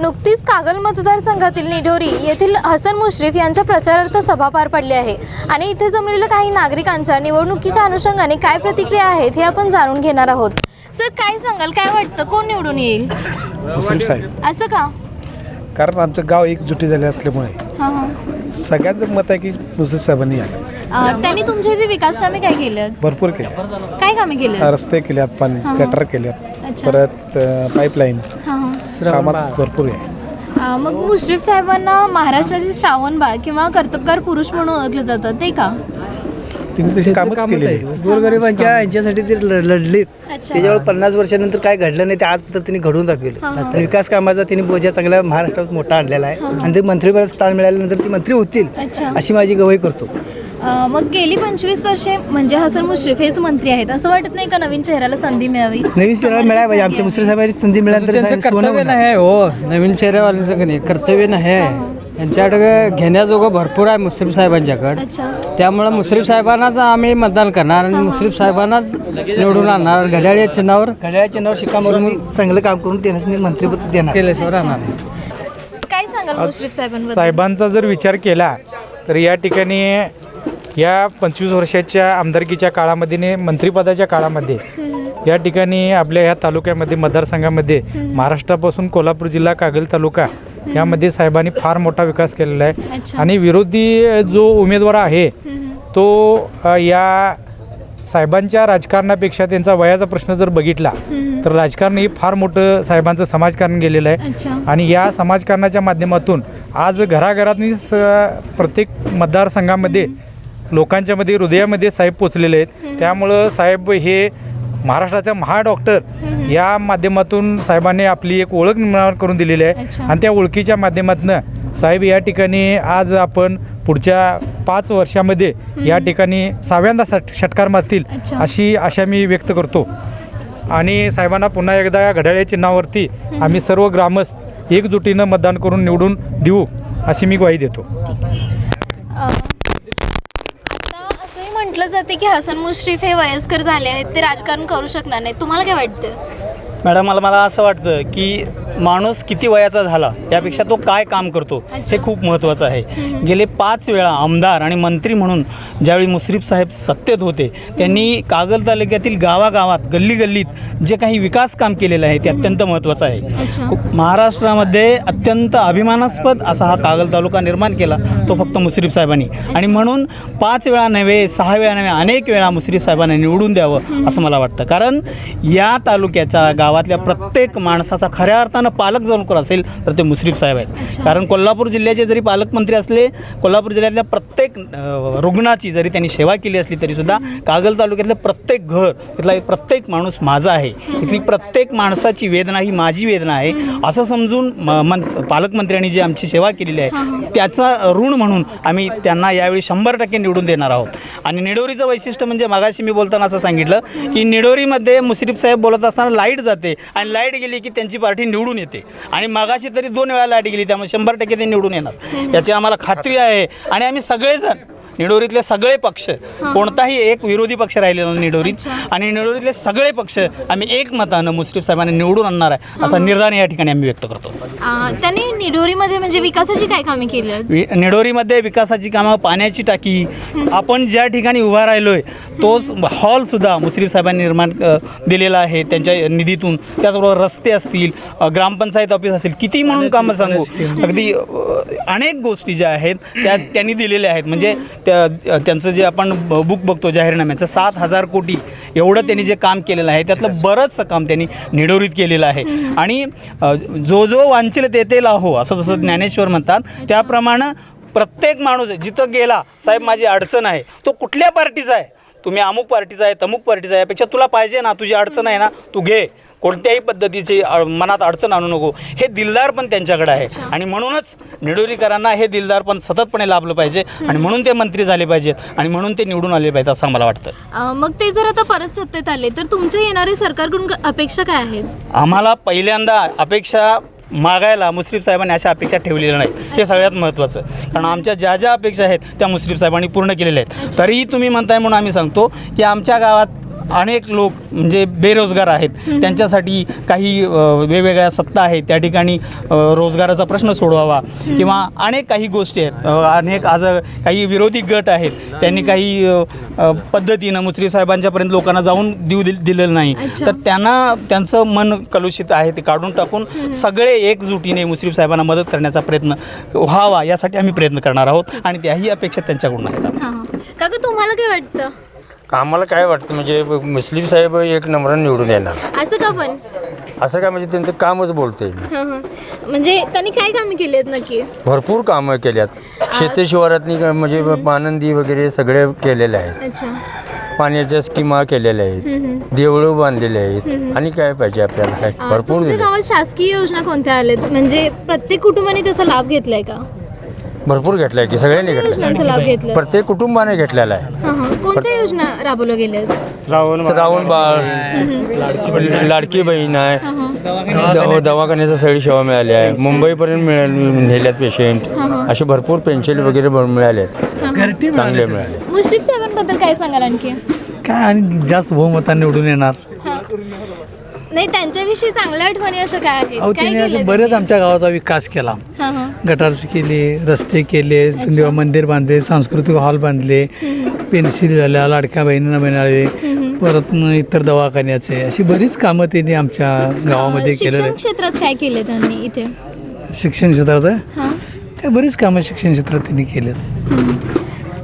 नुकतीच कागल मतदारसंघातील निढोरी येथील हसन मुश्रीफ यांच्या प्रचारार्थ सभा पार पडली आहे. आणि इथे जमलेल्या काही नागरिकांच्या निवडणुकीच्या अनुषंगाने काय प्रतिक्रिया आहेत हे आपण जाणून घेणार आहोत. सर काय सांगाल? काय वाटतं? कोण निवडून येईल? मुस्लिम साहेब. असं का? कारण आमचं गाव एकजुटी झाले असल्यामुळे. हां हां. सगळ्यांचं मत आहे की मुस्लिम साहेबांनी अं, त्यांनी तुमच्या इथे विकास कामे काय केलं भरपूर केले. काय कामे केलं रस्ते केल्यात पाणी. गटर केल्यात अच्छा. परत पाईपलाईन हां हां. कामात भरपूर आहे. अं, मग मुश्रीफ साहेबांना महाराष्ट्राचे श्रावणबाग किंवा कर्तबगार पुरुष म्हणून ओळखलं जातं ते का? तिने तशी कामच केलेली आहे. गोरगरिबांच्या यांच्यासाठी ते ल- लढलीत. अच्छा. त्याच्यावर पन्नास वर्षानंतर काय घडलं नाही ते आजपर्यंत त्यांनी घडवून हा, दाखवलं. आणि विकास कामाचा त्यांनी बोजा चांगला महाराष्ट्रात मोठा आणलेला आहे. आणि ते मंत्रिपद स्थान मिळाल्यानंतर ती मंत्री होतील अच्छा. अशी माझी गवाही करतो. मग गेली पंचवीस वर्षे म्हणजे हसन मुश्रीफ हेच मंत्री आहेत. असं वाटत नाही का नवीन चेहऱ्याला संधी मिळावी? नवीन चेहरा मिळाला पाहिजे आमच्या मुस्लिम साहेबांनी संधी मिळाल्यानंतर त्यांचं सोनं कर्तव्य. नाही हो. नवीन चेहऱ्यावाल्यांचं का नाही? कर्तव्य नाही यांच्याकडे घेण्याजोगं भरपूर आहे मुस्लिम साहेबांच्याकडं. त्यामुळं मुस्लिम साहेबांनाच आम्ही मतदान करणार आणि मुस्लिम साहेबांनाच निवडून आणणार. घड्याळ या चिन्हावर घड्याळाच्या नावावर शिक्का मारून चांगलं काम करून त्यांना मंत्रिपद देणार. केल्याशिवाय राहणार. काय सांगाल मुश्रीफ साहेबांचा जर विचार केला तर या ठिकाणी या पंचवीस वर्षाच्या आमदारकीच्या काळामध्ये आणि मंत्रिपदाच्या काळामध्ये या ठिकाणी आपल्या ह्या तालुक्यामध्ये मतदारसंघामध्ये महाराष्ट्रापासून कोल्हापूर जिल्हा कागल तालुका यामध्ये साहेबांनी फार मोठा विकास केलेला आहे. आणि विरोधी जो उमेदवार आहे तो या साहेबांच्या राजकारणापेक्षा त्यांचा वयाचा प्रश्न जर बघितला तर राजकारण हे फार मोठं साहेबांचं समाजकारण गेलेलं आहे. आणि या समाजकारणाच्या माध्यमातून आज घराघरातनी स प्रत्येक मतदारसंघामध्ये लोकांच्या मध्ये हृदयामध्ये साहेब पोचलेले आहेत. त्यामुळं साहेब हे महाराष्ट्राच्या महाडॉक्टर या माध्यमातून साहेबांनी आपली एक ओळख निर्माण करून दिलेली आहे. आणि त्या ओळखीच्या माध्यमातून साहेब या ठिकाणी आज आपण पुढच्या पाच वर्षामध्ये या ठिकाणी सहाव्यांदा षट षटकार मारतील. अशी आशा मी व्यक्त करतो. आणि साहेबांना पुन्हा एकदा या घड्याळ्या चिन्हावरती आम्ही सर्व ग्रामस्थ एकजुटीनं मतदान करून निवडून देऊ अशी मी ग्वाही देतो. म्हटलं जाते की हसन मुश्रीफ हे वयस्कर झाले आहेत ते राजकारण करू शकणार नाही तुम्हाला काय वाटतं? मॅडम मला मला असं वाटतं की माणूस किती वयाचा झाला यापेक्षा तो काय काम करतो हे खूप महत्त्वाचं आहे. गेले पाच वेळा आमदार आणि मंत्री म्हणून ज्यावेळी मुश्रीफ साहेब सत्तेत होते त्यांनी कागल तालुक्यातील गावागावात गल्ली गल्लीत जे काही विकास काम केलेलं आहे ते अत्यंत महत्त्वाचं आहे. महाराष्ट्रामध्ये अत्यंत अभिमानास्पद असा हा कागल तालुका निर्माण केला तो फक्त मुश्रीफ साहेबांनी. आणि म्हणून पाच वेळा नव्हे सहा वेळा नव्हे अनेक वेळा मुश्रीफ साहेबांना निवडून द्यावं असं मला वाटतं. कारण या तालुक्याच्या गावातल्या प्रत्येक माणसाचा खऱ्या अर्थानं पालक जर कोण असेल तर ते मुश्रीफ साहेब आहेत. कारण कोल्हापूर जिल्ह्याचे जरी पालकमंत्री असले कोल्हापूर जिल्ह्यातल्या प्रत्येक रुग्णाची जरी त्यांनी सेवा केली असली तरीसुद्धा कागल तालुक्यातलं प्रत्येक घर तिथला प्रत्येक माणूस माझा आहे. इथली प्रत्येक माणसाची वेदना ही माझी वेदना आहे. असं समजून मन पालकमंत्र्यांनी जी आमची सेवा केलेली आहे त्याचा ऋण म्हणून आम्ही त्यांना यावेळी शंभर टक्के निवडून देणार आहोत. आणि निडोरीचं वैशिष्ट्य म्हणजे मागाशी मी बोलताना असं सांगितलं की निडोरीमध्ये मुश्रीफ साहेब बोलत असताना लाइट जाते आणि लाइट गेली की त्यांची पार्टी निवडून येते. आणि मागाशी तरी दोन वेळा लाइट गेली त्यामुळे शंभर टक्के ते निवडून येणार. याची आम्हाला खात्री आहे. आणि आम्ही सगळेजण निडोरीतले सगळे पक्ष कोणताही एक विरोधी पक्ष राहिलेला नाही निडोरीत. आणि निडोरीतले सगळे पक्ष आम्ही एक मतानं मुश्रीफ साहेबांना निवडून आणणार आहे असा निर्धार या ठिकाणी आम्ही व्यक्त करतो. त्यांनी निढोरीमध्ये म्हणजे विकासाची काय कामे केली निडोरीमध्ये विकासाची कामं पाण्याची टाकी. आपण ज्या ठिकाणी उभा राहिलो आहे तोच हॉलसुद्धा मुश्रीफ साहेबांनी निर्माण अ, दिलेला आहे त्यांच्या निधीतून. त्याचबरोबर रस्ते असतील ग्रामपंचायत ऑफिस असेल किती म्हणून कामं सांगू? अगदी अनेक गोष्टी ज्या आहेत त्या त्यांनी दिलेल्या आहेत. म्हणजे त्या त्यांचं जे आपण बुक बघतो जाहीरनाम्याचं सात हजार कोटी एवढं त्यांनी जे काम केलेलं आहे त्यातलं बरंचसं काम त्यांनी निडोरीत केलेलं आहे. आणि जो जो वांछिल तेथे लाहो असं जसं ज्ञानेश्वर म्हणतात त्याप्रमाणे प्रत्येक माणूस जिथं गेला साहेब माझी अडचण आहे तो कुठल्या पार्टीचा आहे? तुम्ही अमुक पार्टीचा आहे तमुक पार्टीचा आहे यापेक्षा तुला पाहिजे ना तुझी अडचण आहे ना तू घे. कोणत्याही पद्धतीची मनात अडचण आणू नको. हे दिलदार पण त्यांच्याकडे आहे. आणि म्हणूनच निडोरीकरांना हे दिलदार पण सततपणे लाभलं पाहिजे. आणि म्हणून ते मंत्री झाले पाहिजेत. आणि म्हणून ते निवडून आले पाहिजेत असं मला वाटतं. मग ते जर आता परत सत्तेत आले तर तुमच्या येणारे सरकारकडून अपेक्षा काय आहेत? आम्हाला पहिल्यांदा अपेक्षा मागायला मुश्रीफ साहेबांनी अशा अपेक्षा ठेवलेल्या नाहीत. हे सगळ्यात महत्त्वाचं. कारण आमच्या ज्या ज्या अपेक्षा आहेत त्या मुश्रीफ साहेबांनी पूर्ण केलेल्या आहेत. तरीही तुम्ही म्हणताय म्हणून आम्ही सांगतो की आमच्या गावात अनेक लोक म्हणजे बेरोजगार आहेत. त्यांच्यासाठी काही वेगवेगळ्या सत्ता आहेत. त्या ठिकाणी रोजगाराचा प्रश्न सोडवावा किंवा अनेक काही गोष्टी आहेत. अनेक आज काही विरोधी गट आहेत. त्यांनी काही पद्धतीनं मुश्रीफ साहेबांच्यापर्यंत लोकांना जाऊन देऊ दिल दिलेलं नाही. तर त्यांना त्यांचं मन कलुषित आहे ते काढून टाकून सगळे एकजुटीने मुश्रीफ साहेबांना मदत करण्याचा प्रयत्न व्हावा यासाठी आम्ही प्रयत्न करणार आहोत आणि त्याही अपेक्षा त्यांच्याकडून आहेत. काका तुम्हाला काय वाटतं? आम्हाला काय वाटतं म्हणजे मुस्लिम साहेब एक नंबरानं निवडून येणार. असं का पण? असं काय म्हणजे त्यांचं कामच बोलते हां हां. म्हणजे त्यांनी काय कामे केली आहेत नक्की? भरपूर कामं केल्यात शेती शिवारातनी का- म्हणजे आनंदी वगैरे सगळे केलेले आहेत. अच्छा. पाण्याच्या स्कीमा केलेल्या आहेत. देवळं बांधलेले आहेत. आणि काय पाहिजे आपल्याला? काय अं, भरपूर तुमच्या दिले. गावात शासकीय योजना कोणत्या आल्यात? म्हणजे प्रत्येक कुटुंबाने त्याचा लाभ घेतलाय का? भरपूर घेतलाय की सगळ्यांनी कोणत्या लाभ घेतला? प्रत्येक कुटुंबाने घेतलेला आहे. हां हां. कोणत्या योजना राबवल्या गेल्या? आहेत? श्रावण बाळ. लाडकी बहीण आहे. दवा- दवाखान्याचा. सगळी सेवा मिळाली आहे. मुंबईपर्यंत मिळाल नेल्यात पेशंट असे भरपूर पेन्शन वगैरे भर- मिळाले आहेत. चांगले मिळाले. मुश्रीफ साहेबांबद्दल काय सांगाल आणखी? काय आणि जास्त बहुमताने निवडून येणार. हां. नाही त्यांच्याविषयी चांगल्या आठवणी अशा काय आहेत? अहो काय तिने असं बरेच? आमच्या गावाचा विकास केला. हां हां. गटारचे केले रस्ते केले देवा मंदिर बांधले सांस्कृतिक हॉल बांधले पेन्सिल झाल्या लाडक्या बहिणींना मिळाले परत न इतर दवाखान्याचे अशी बरीच कामं त्यांनी आमच्या गावामध्ये शिक्षण केलेले क्षेत्रात काय केले त्यांनी इथे? शिक्षण क्षेत्रात हां. काय बरीच कामं शिक्षण क्षेत्रात त्यांनी केलेत.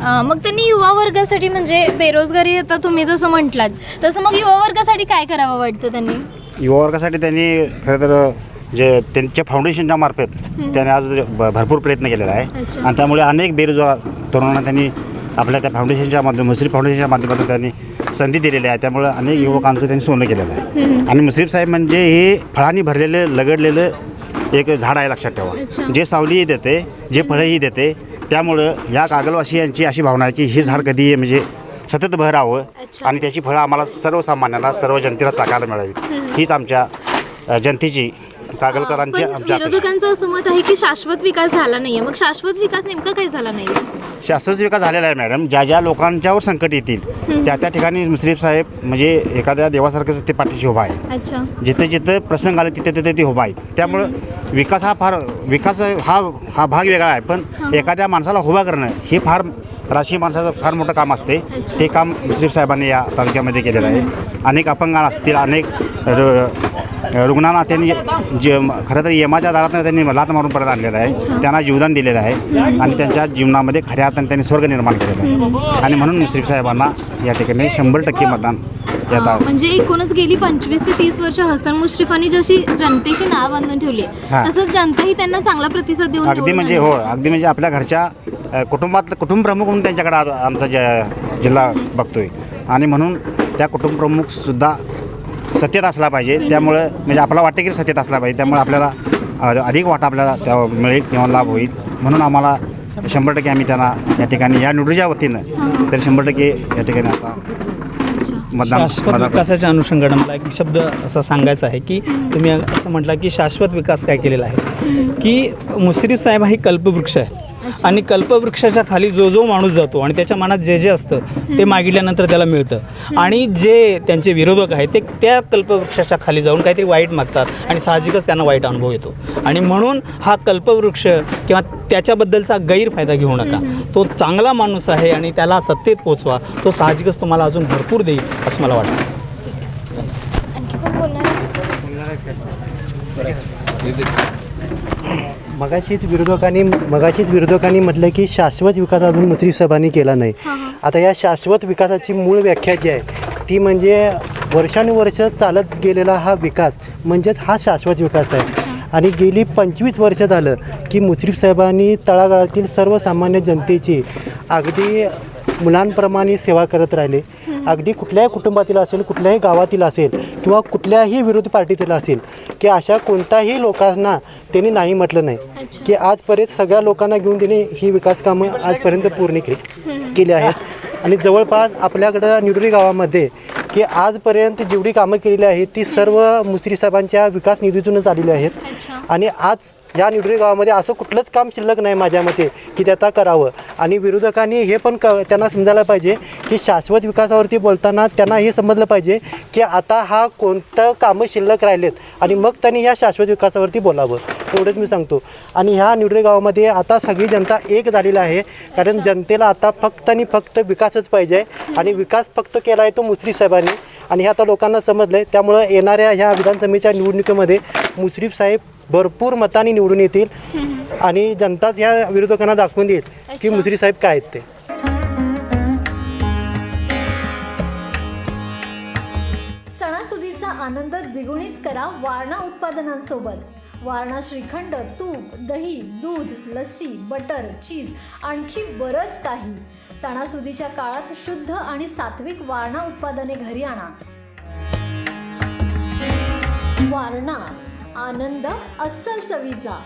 अं, मग त्यांनी युवा वर्गासाठी म्हणजे बेरोजगारी आता तुम्ही जसं म्हटलात तसं मग युवा वर्गासाठी काय करावं वाटतं त्यांनी? युवा वर्गासाठी त्यांनी खरं तर जे त्यांच्या फाउंडेशनच्या मार्फत त्याने आज भ- भरपूर प्रयत्न केलेला आहे. अच्छा. आणि त्यामुळे अनेक बेरोजगार तरुणांना त्यांनी आपल्या त्या फाउंडेशनच्या माध्यम मुस्लिम फाउंडेशनच्या माध्यमातून त्यांनी संधी दिलेली आहे. त्यामुळे अनेक युवकांचं त्यांनी सोनं केलेलं आहे. आणि मुस्लिम साहेब म्हणजे हे फळांनी भरलेलं लगडलेलं एक झाड आहे लक्षात अच्छा. ठेवा जे सावलीही देते जे फळंही देते त्यामुळं या कागलवासियांची अशी भावना आहे की हे झाड कधी म्हणजे सतत बहरावं. आणि त्याची फळं आम्हाला सर्वसामान्यांना सर्व जनतेला चाकायला मिळावी. हीच आमच्या जनतेची कागलकरांची आमच्या विरोधकांचं असं मत आहे की शाश्वत विकास झाला नाहीये. मग शाश्वत विकास नेमका काय झाला नाहीये शास्त्रच विकास झालेला आहे मॅडम. ज्या ज्या लोकांच्यावर संकट येतील त्या त्या ठिकाणी मुस्लिम साहेब म्हणजे एखाद्या देवासारखंच ते पाठीशी उभा आहे जिथे जिथे प्रसंग आले तिथे तिथे ते उभा आहेत. त्यामुळं विकास हा फार विकास हा हा भाग वेगळा आहे. पण एखाद्या माणसाला उभा करणं हे फार राजकीय माणसाचं फार मोठं काम असते. ते काम मुस्लिम साहेबांनी या तालुक्यामध्ये केलेलं आहे अनेक अपंगान असतील अनेक रुग्णांना त्यांनी जे खरं तर यमाच्या दारात त्यांनी लात मारून परत आणलेलं. आहे त्यांना जीवदान दिलेलं आहे आणि त्यांच्या जीवनामध्ये खऱ्या अर्थाने त्यांनी स्वर्ग निर्माण केलेलं आहे आणि म्हणून मुस्लिम साहेबांना या ठिकाणी शंभर टक्के मतदान म्हणजे एकूणच गेली पंचवीस ते तीस वर्ष हसन मुश्रीफांनी जशी जनतेशी नाव बांधून ठेवली. तसंच जनताही त्यांना चांगला प्रतिसाद देऊन अगदी म्हणजे. हो अगदी म्हणजे आपल्या घरच्या कुटुंबातलं कुटुंब प्रमुख म्हणून त्यांच्याकडे आमचा ज जिल्हा बघतोय. आणि म्हणून त्या कुटुंब प्रमुखसुद्धा सत्तेत असला पाहिजे. त्यामुळं म्हणजे आपल्याला वाटतं की सत्तेत असला पाहिजे. त्यामुळे आपल्याला अधिक वाटा आपल्याला त्या मिळेल किंवा लाभ होईल. म्हणून आम्हाला शंभर टक्के आम्ही त्यांना या ठिकाणी या निवडीच्या वतीनं तर शंभर टक्के या ठिकाणी आता मतदान विकासाच्या अनुषंगानं मला एक शब्द असा सांगायचा आहे की तुम्ही असं म्हटला की शाश्वत विकास काय केलेला आहे? की मुश्रीफ साहेब हा कल्पवृक्ष आहे. आणि कल्पवृक्षाच्या खाली जो जो माणूस जातो आणि त्याच्या मनात जे जे असतं ते मागितल्यानंतर त्याला मिळतं. आणि जे त्यांचे विरोधक आहेत ते त्या कल्पवृक्षाच्या खाली जाऊन काहीतरी वाईट मागतात आणि साहजिकच त्यांना वाईट अनुभव येतो. आणि म्हणून हा कल्पवृक्ष किंवा त्याच्याबद्दलचा गैरफायदा घेऊ नका. तो चांगला माणूस आहे आणि त्याला सत्तेत पोचवा. तो साहजिकच तुम्हाला अजून भरपूर देईल असं मला वाटतं. आणखी बोलणार? मगाशीच विरोधकांनी मगाशीच विरोधकांनी म्हटलं की शाश्वत विकास अजून मुस्लिम साहेबांनी केला नाही. आता या शाश्वत विकासाची मूळ व्याख्या जी आहे ती म्हणजे वर्षानुवर्ष चालत गेलेला हा विकास म्हणजेच हा शाश्वत विकास आहे. आणि गेली पंचवीस वर्ष झालं की मुस्लिम साहेबांनी तळागाळातील सर्वसामान्य जनतेची अगदी मुलांप्रमाणे सेवा करत राहिले अगदी कुठल्याही कुटुंबातील असेल कुठल्याही गावातील असेल किंवा कुठल्याही विरोधी पार्टीतील असेल की अशा कोणत्याही लोकांना त्यांनी नाही म्हटलं नाही. की आजपर्यंत सगळ्या लोकांना घेऊन त्यांनी ही विकास कामं आजपर्यंत पूर्ण केली केली आहेत आणि जवळपास आपल्याकडं निडोरी गावामध्ये की आजपर्यंत जेवढी कामं केलेली आहेत ती सर्व मुस्री साहेबांच्या विकास निधीतूनच आलेली आहेत. आणि आज या निडुरी गावामध्ये असं कुठलंच काम शिल्लक नाही माझ्या मते की ते आता करावं. आणि विरोधकांनी हे पण क त्यांना समजायला पाहिजे की शाश्वत विकासावरती बोलताना त्यांना हे समजलं पाहिजे की आता हा कोणतं कामं शिल्लक राहिलेत आणि मग त्यांनी ह्या शाश्वत विकासावरती बोलावं. एवढंच मी सांगतो. आणि ह्या निवडणुकी गावामध्ये आता सगळी जनता एक झालेला आहे कारण जनतेला आता फक्त आणि फक्त विकासच पाहिजे आणि विकास फक्त केला आहे तो मुसरीफ साहेबांनी. आणि हे आता लोकांना समजलं आहे त्यामुळं येणाऱ्या ह्या विधानसभेच्या निवडणुकीमध्ये मुश्रीफ साहेब भरपूर मतांनी निवडून येतील आणि जनताच ह्या विरोधकांना दाखवून देईल की. मुश्रीफ साहेब काय आहेत ते. सणासुदीचा आनंद द्विगुणित करा वारणा उत्पादनांसोबत. वारणा श्रीखंड तूप दही दूध लस्सी बटर चीज आणखी बरंच काही. सणासुदीच्या काळात शुद्ध आणि सात्विक वारणा उत्पादने घरी आणा. वारणा आनंद अस्सल चवीचा.